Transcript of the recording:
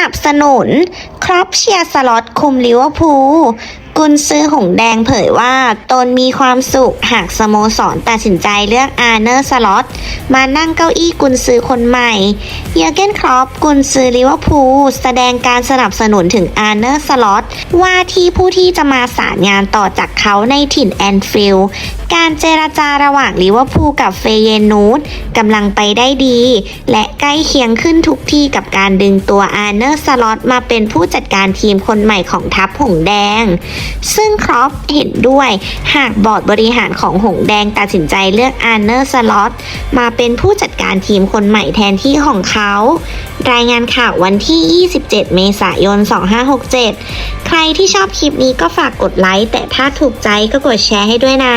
นับสนุน ครอปเชียร์สล็อตคุมลิเวอร์พูลกุนซือหงแดงเผยว่า ตนมีความสุขหากสโมสรตัดสินใจเลือกอาร์เนอร์สล็อต มานั่งเก้าอี้กุนซือคนใหม่ เยอร์เกนครอปกุนซือลิเวอร์พูลแสดงการสนับสนุนถึงอาร์เนอร์สล็อตว่าที่ผู้ที่จะมาสารงานต่อจากเขาในถิ่นแอนฟิลด์การเจรจาระหว่างลิเวอร์พูลกับเฟเยนูดกำลังไปได้ดี และใกล้เคียงขึ้นทุกที่กับการดึงตัวอาร์เนอร์สล็อตมาเป็นผู้จัดการทีมคนใหม่ของทัพหงแดง ซึ่งครอปเห็นด้วยหากบอร์ดบริหารของหงแดงตัดสินใจเลือกอาร์เนอร์สล็อตมาเป็นผู้จัดการทีมคนใหม่แทนที่ของเขา รายงานข่าววันที่ 27 เมษายน 2567 ใครที่ชอบคลิปนี้ก็ฝากกดไลค์ แต่ถ้าถูกใจก็กดแชร์ให้ด้วยนะ